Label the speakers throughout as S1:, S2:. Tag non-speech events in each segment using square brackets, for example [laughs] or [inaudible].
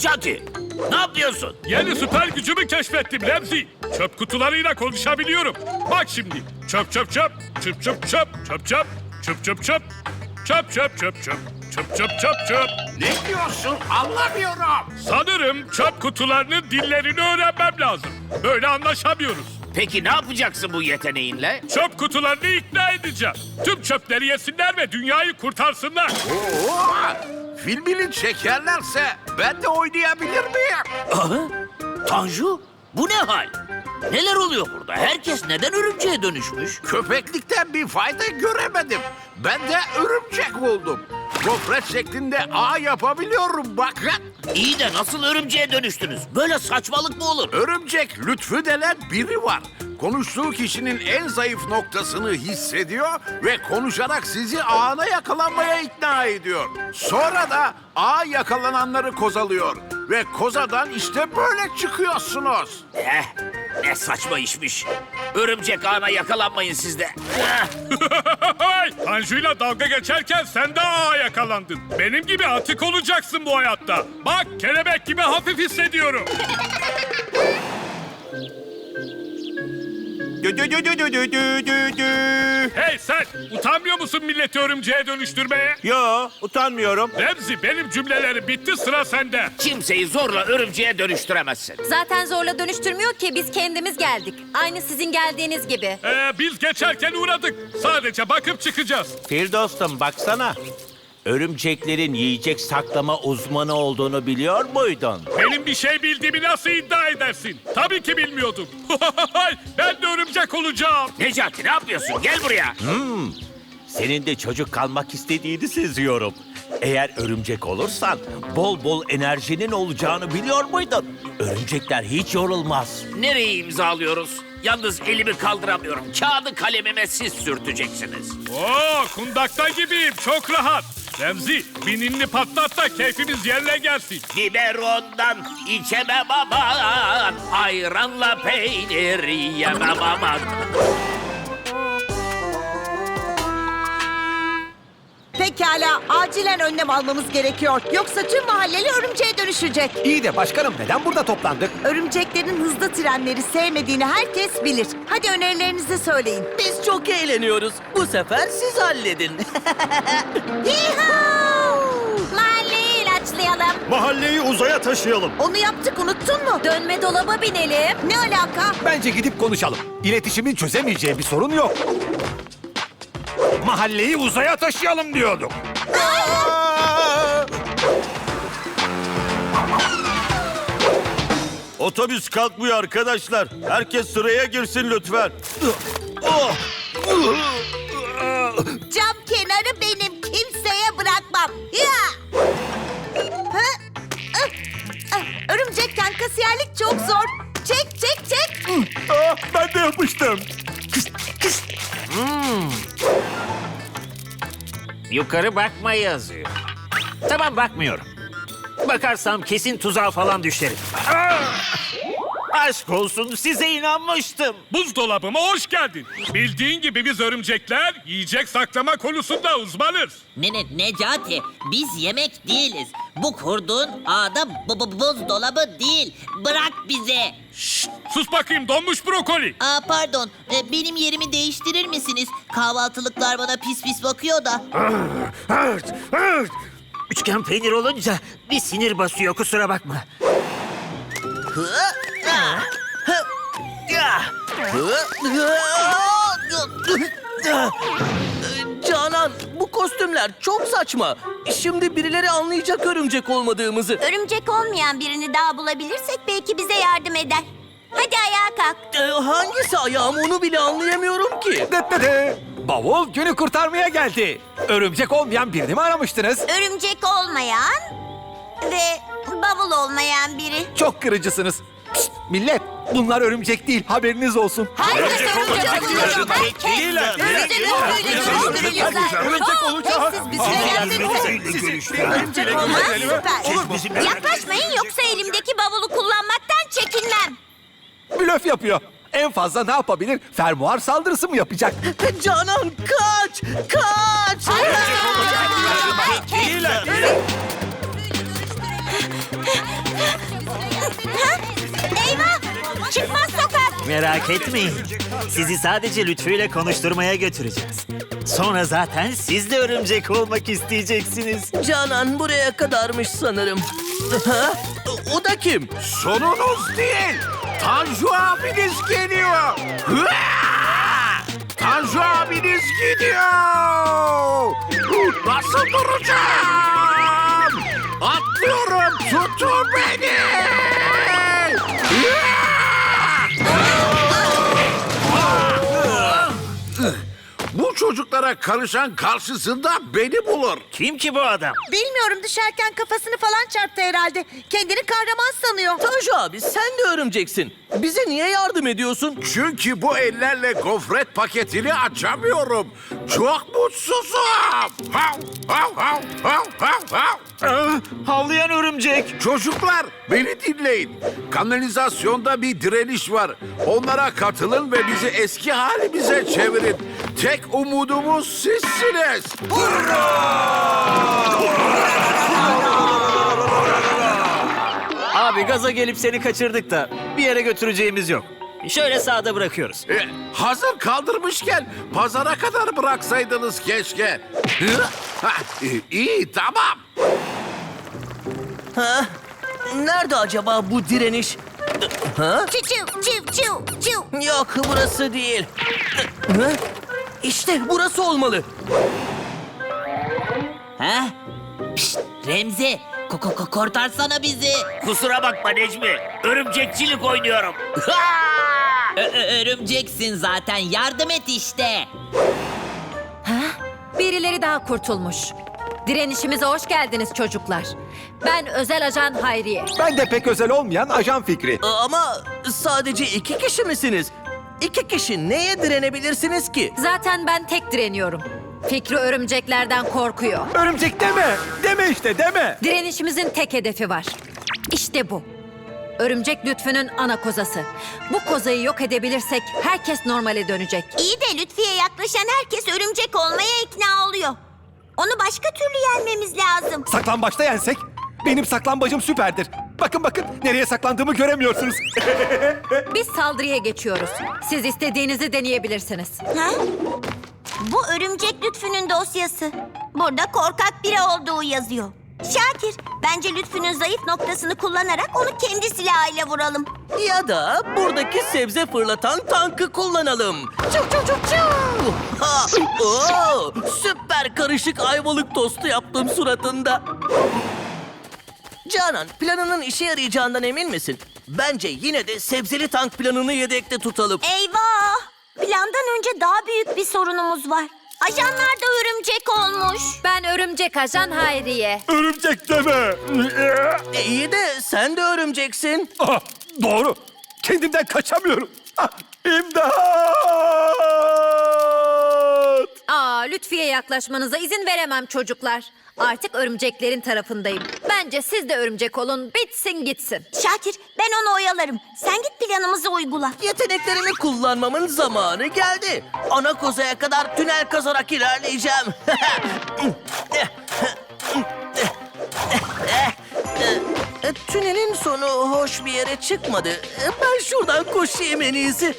S1: Necati, ne yapıyorsun?
S2: Yeni süper gücümü keşfettim Remzi. Çöp kutularıyla konuşabiliyorum. Bak şimdi. Çöp çöp çöp. Çöp çöp çöp. Çöp çöp. Çöp çöp çöp. Çöp çöp çöp çöp. Çöp çöp çöp çöp.
S3: Ne diyorsun anlamıyorum.
S2: Sanırım çöp kutularının dillerini öğrenmem lazım. Böyle anlaşamıyoruz.
S1: Peki ne yapacaksın bu yeteneğinle?
S2: Çöp kutularını ikna edeceğim. Tüm çöpleri yesinler ve dünyayı kurtarsınlar.
S3: Oo, filmini çekerlerse ben de oynayabilir miyim?
S1: Aha, Tanju, bu ne hal? Neler oluyor burada? Herkes neden örümceğe dönüşmüş?
S3: Köpeklikten bir fayda göremedim. Ben de örümcek oldum. Gofret şeklinde ağ yapabiliyorum bakın.
S1: İyi de nasıl örümceğe dönüştünüz? Böyle saçmalık mı olur?
S3: Örümcek Lütfü denen biri var. Konuştuğu kişinin en zayıf noktasını hissediyor ve konuşarak sizi ağına yakalanmaya ikna ediyor. Sonra da ağa yakalananları kozalıyor. Ve kozadan işte böyle çıkıyorsunuz.
S1: Eh, ne saçma işmiş. Örümcek ağına yakalanmayın siz de. Eh, [laughs]
S2: Tanju'yla dalga geçerken sen de ağa yakalandın. Benim gibi atik olacaksın bu hayatta. Bak kelebek gibi hafif hissediyorum. [laughs]
S4: Dü dü dü dü dü dü dü dü dü.
S2: Hey sen utanmıyor musun milleti örümceğe dönüştürmeye?
S4: Yo, utanmıyorum.
S2: Remzi benim cümlelerim bitti sıra sende.
S1: Kimseyi zorla örümceğe dönüştüremezsin.
S5: Zaten zorla dönüştürmüyor ki biz kendimiz geldik. Aynı sizin geldiğiniz gibi.
S2: Ee, biz geçerken uğradık. Sadece bakıp çıkacağız.
S4: Firdos'tum baksana. Örümceklerin yiyecek saklama uzmanı olduğunu biliyor muydun?
S2: Benim bir şey bildiğimi nasıl iddia edersin? Tabii ki bilmiyordum. [laughs] ben de örümcek olacağım.
S1: Necati ne yapıyorsun? Gel buraya.
S4: Senin de çocuk kalmak istediğini seziyorum. Eğer örümcek olursan bol bol enerjinin olacağını biliyor muydun? Örümcekler hiç yorulmaz.
S1: Nereyi imzalıyoruz? Yalnız elimi kaldıramıyorum. Kağıdı kalemime siz sürteceksiniz.
S2: Oo, kundakta gibiyim. Çok rahat. Remzi, bininli patlat da keyfimiz yerine gelsin.
S1: Biberondan içemem aman. Ayranla peynir yemem aman.
S6: Pekala, acilen önlem almamız gerekiyor. Yoksa tüm mahalleli örümceğe dönüşecek.
S7: İyi de başkanım neden burada toplandık?
S6: Örümceklerin hızlı trenleri sevmediğini herkes bilir. Hadi önerilerinizi söyleyin.
S8: Biz çok eğleniyoruz. Bu sefer siz halledin. [laughs]
S5: Mahalleyi ilaçlayalım.
S7: Mahalleyi uzaya taşıyalım.
S6: Onu yaptık, unuttun mu?
S5: Dönme dolaba binelim.
S6: Ne alaka?
S7: Bence gidip konuşalım. İletişimin çözemeyeceği bir sorun yok. Mahalleyi uzaya taşıyalım diyorduk.
S9: Otobüs kalkmıyor arkadaşlar. Herkes sıraya girsin lütfen.
S6: Cam kenarı benim, kimseye bırakmam. Ya! Hı? Ah, ah, Örümcekken kasiyerlik çok zor. Çek, çek, çek.
S7: Aa, ben de yapmıştım.
S10: Yukarı bakma yazıyor. Tamam bakmıyorum. Bakarsam kesin tuzağa falan düşerim. Ah! Aşk olsun size inanmıştım.
S2: Buzdolabıma hoş geldin. Bildiğin gibi biz örümcekler yiyecek saklama konusunda uzmanız.
S8: ne, ne, Necati, biz yemek değiliz. Bu kurduğun ağda bu, bu, buzdolabı değil. Bırak bize.
S2: Sus bakayım donmuş brokoli.
S8: Aa, pardon, e, benim yerimi değiştirir misiniz? Kahvaltılıklar bana pis pis bakıyor da.
S10: Üçgen peynir olunca bir sinir basıyor kusura bakma.
S8: Canan, bu kostümler çok saçma. Şimdi birileri anlayacak örümcek olmadığımızı.
S5: Örümcek olmayan birini daha bulabilirsek belki bize yardım eder. Hadi ayağa kalk.
S8: Ee, hangisi ayağım onu bile anlayamıyorum ki.
S7: Dıt dıt dı. Bavul günü kurtarmaya geldi. Örümcek olmayan birini mi aramıştınız?
S5: Örümcek olmayan ve bavul olmayan biri.
S7: Çok kırıcısınız. Pişt, millet bunlar örümcek değil haberiniz olsun.
S5: Herkes örümcek olacak.
S9: Değiller.
S7: Örümcek
S6: olmak süper.
S5: Yaklaşmayın yoksa elimdeki bavulu kullanmaktan çekinmem.
S7: Blöf yapıyor. En fazla ne yapabilir? Fermuar saldırısı mı yapacak?
S8: Canan kaç! Kaç!
S5: Eyvah! Çıkmaz sokak!
S10: Merak etmeyin. Sizi sadece Lütfü ile konuşturmaya götüreceğiz. Sonra zaten siz de örümcek olmak isteyeceksiniz.
S11: Canan buraya kadarmış sanırım. Ha? O da kim?
S3: Sonunuz değil. Tanju abiniz geliyor. Hıa! Tanju abiniz gidiyor. Nasıl duracağım? Atlıyorum. Tutun Çocuklara karışan karşısında beni bulur.
S10: Kim ki bu adam?
S6: Bilmiyorum düşerken kafasını falan çarptı herhalde. Kendini kahraman sanıyor.
S11: Tanju abi sen de örümceksin. Bize niye yardım ediyorsun?
S3: Çünkü bu ellerle gofret paketini açamıyorum. Çok mutsuzum. Hav, hav, hav, hav, hav, hav.
S10: Ah, havlayan örümcek.
S3: Çocuklar beni dinleyin. Kanalizasyonda bir direniş var. Onlara katılın ve bizi eski halimize çevirin. Tek umudumuz sizsiniz.
S10: Abi gaza gelip seni kaçırdık da bir yere götüreceğimiz yok. Şöyle sağda bırakıyoruz.
S3: E, hazır kaldırmışken pazara kadar bıraksaydınız keşke. Hı? Ha, e, iyi tamam.
S11: Ha? Nerede acaba bu direniş? Ha?
S5: Çiv çiv çiv çiv çiv.
S11: Yok burası değil. Ha? İşte burası olmalı.
S8: Ha? Pişt, Remzi, ko ko ko- kurtarsana bizi.
S1: Kusura bakma Necmi. Örümcekçilik oynuyorum.
S8: Ö- ö- örümceksin zaten, yardım et işte.
S12: Birileri daha kurtulmuş. Direnişimize hoş geldiniz çocuklar. Ben özel ajan Hayriye.
S7: Ben de pek özel olmayan ajan fikri.
S11: Ama sadece iki kişi misiniz? İki kişi neye direnebilirsiniz ki?
S12: Zaten ben tek direniyorum. Fikri örümceklerden korkuyor.
S7: Örümcek deme. Deme işte deme.
S12: Direnişimizin tek hedefi var. İşte bu. Örümcek Lütfü'nün ana kozası. Bu kozayı yok edebilirsek herkes normale dönecek.
S5: İyi de Lütfiye yaklaşan herkes örümcek olmaya ikna oluyor. Onu başka türlü yenmemiz lazım.
S7: Saklambaçta yensek benim saklambacım süperdir. Bakın bakın nereye saklandığımı göremiyorsunuz. [laughs]
S12: Biz saldırıya geçiyoruz. Siz istediğinizi deneyebilirsiniz.
S5: Ha? Bu örümcek Lütfü'nün dosyası. Burada korkak biri olduğu yazıyor. Şakir, bence Lütfü'nün zayıf noktasını kullanarak onu kendi silahıyla vuralım.
S11: Ya da buradaki sebze fırlatan tankı kullanalım. Çuv çuv çuv çuv. Ha, oo, süper karışık ayvalık tostu yaptım suratında. Canan, planının işe yarayacağından emin misin? Bence yine de sebzeli tank planını yedekte tutalım.
S5: Eyvah! Plandan önce daha büyük bir sorunumuz var. Ajanlar da örümcek olmuş.
S12: Ben örümcek ajan Hayriye.
S7: Örümcek deme.
S11: E, iyi de sen de örümceksin.
S7: Ah, doğru. Kendimden kaçamıyorum. Ah, İmdat!
S12: Aa, Lütfiye yaklaşmanıza izin veremem çocuklar. Artık örümceklerin tarafındayım. Bence siz de örümcek olun, bitsin gitsin.
S5: Şakir, ben onu oyalarım. Sen git planımızı uygula.
S11: Yeteneklerimi kullanmamın zamanı geldi. Ana kozaya kadar tünel kazarak ilerleyeceğim. [laughs] Tünelin sonu hoş bir yere çıkmadı. Ben şuradan koşayım en iyisi.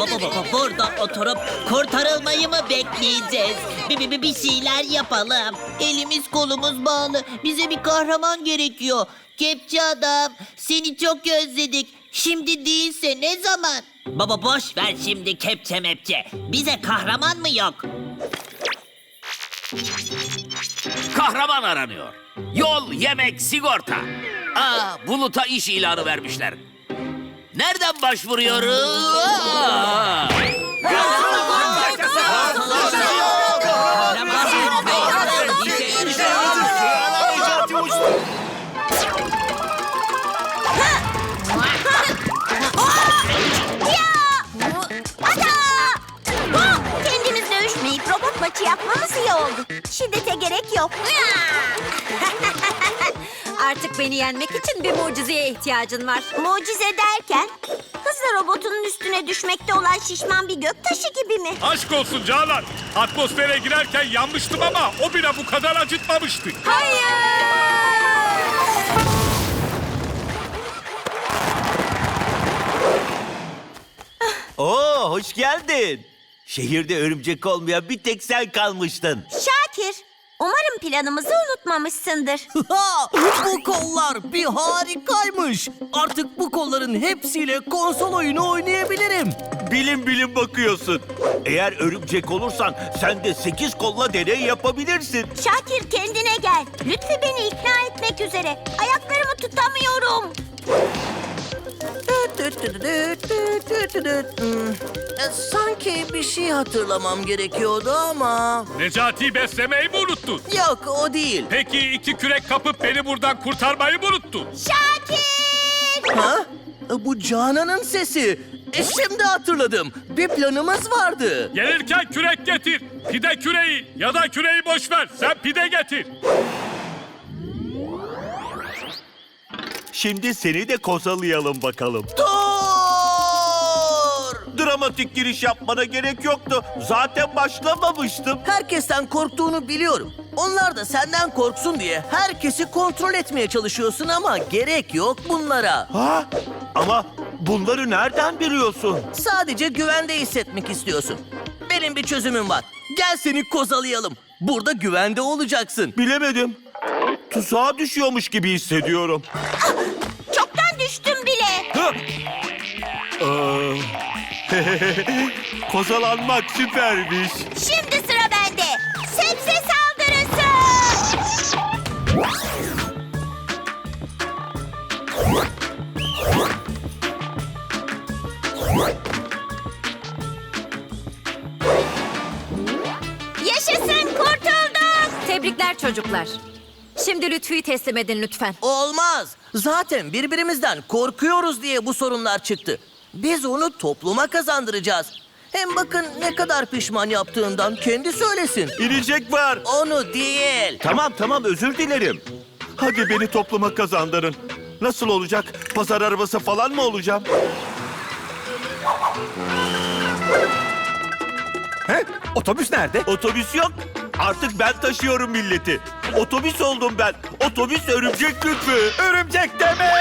S8: Baba baba burada oturup kurtarılmayı mı bekleyeceğiz? Bir, bir- bir şeyler yapalım. Elimiz kolumuz bağlı. Bize bir kahraman gerekiyor. Kepçe adam, seni çok özledik. Şimdi değilse ne zaman? Baba boş ver şimdi kepçe mepçe. Bize kahraman mı yok?
S1: Kahraman aranıyor. Yol, yemek, sigorta. Aa, Bulut'a iş ilanı vermişler. Nereden başvuruyoruz? Aa!
S5: Maçı yapmamız iyi oldu. Şiddete gerek yok. [laughs]
S12: Artık beni yenmek için bir mucizeye ihtiyacın var.
S5: Mucize derken hız Pizza robotunun üstüne düşmekte olan şişman bir göktaşı gibi mi?
S2: Aşk olsun Canan. Atmosfere girerken yanmıştım ama o bile bu kadar acıtmamıştı.
S4: Oo, hoş geldin. Şehirde örümcek olmayan bir tek sen kalmıştın.
S5: Şakir, umarım planımızı unutmamışsındır.
S11: Ha, [laughs] bu kollar bir harikaymış. Artık bu kolların hepsiyle konsol oyunu oynayabilirim.
S4: Bilim bilim bakıyorsun. Eğer örümcek olursan sen de sekiz kolla deney yapabilirsin.
S5: Şakir kendine gel. Lütfü beni ikna etmek üzere. Ayaklarımı tutamıyorum.
S11: Sanki bir şey hatırlamam gerekiyordu ama...
S2: Necati'yi beslemeyi mi unuttun?
S11: Yok o değil.
S2: Peki iki kürek kapıp beni buradan kurtarmayı mı unuttun?
S5: Şakir!
S11: Ha? Bu Canan'ın sesi. E, şimdi hatırladım. Bir planımız vardı.
S2: Gelirken kürek getir. Pide küreği ya da küreği boş ver. Sen pide getir.
S4: Şimdi seni de kozalayalım bakalım.
S11: Dur!
S4: Dramatik giriş yapmana gerek yoktu. Zaten başlamamıştım.
S11: Herkesten korktuğunu biliyorum. Onlar da senden korksun diye herkesi kontrol etmeye çalışıyorsun ama gerek yok bunlara.
S4: Ha? Ama bunları nereden biliyorsun?
S11: Sadece güvende hissetmek istiyorsun. Benim bir çözümüm var. Gel seni kozalayalım. Burada güvende olacaksın.
S4: Bilemedim. Tuzağa düşüyormuş gibi hissediyorum.
S5: Çoktan düştüm bile.
S4: Hı! Aa. [laughs] Kozalanmak süpermiş.
S5: Şimdi sıra bende. Sebze saldırısı. Yaşasın kurtulduk.
S12: Tebrikler çocuklar. Şimdi Lütfü'yü teslim edin lütfen.
S11: Olmaz. Zaten birbirimizden korkuyoruz diye bu sorunlar çıktı. Biz onu topluma kazandıracağız. Hem bakın ne kadar pişman yaptığından kendi söylesin.
S4: İnecek var.
S11: Onu değil.
S4: Tamam tamam özür dilerim. Hadi beni topluma kazandırın. Nasıl olacak? Pazar arabası falan mı olacağım?
S7: He? Otobüs nerede?
S4: Otobüs yok. Artık ben taşıyorum milleti. Otobüs oldum ben. Otobüs örümcek lütfü.
S7: Örümcek deme!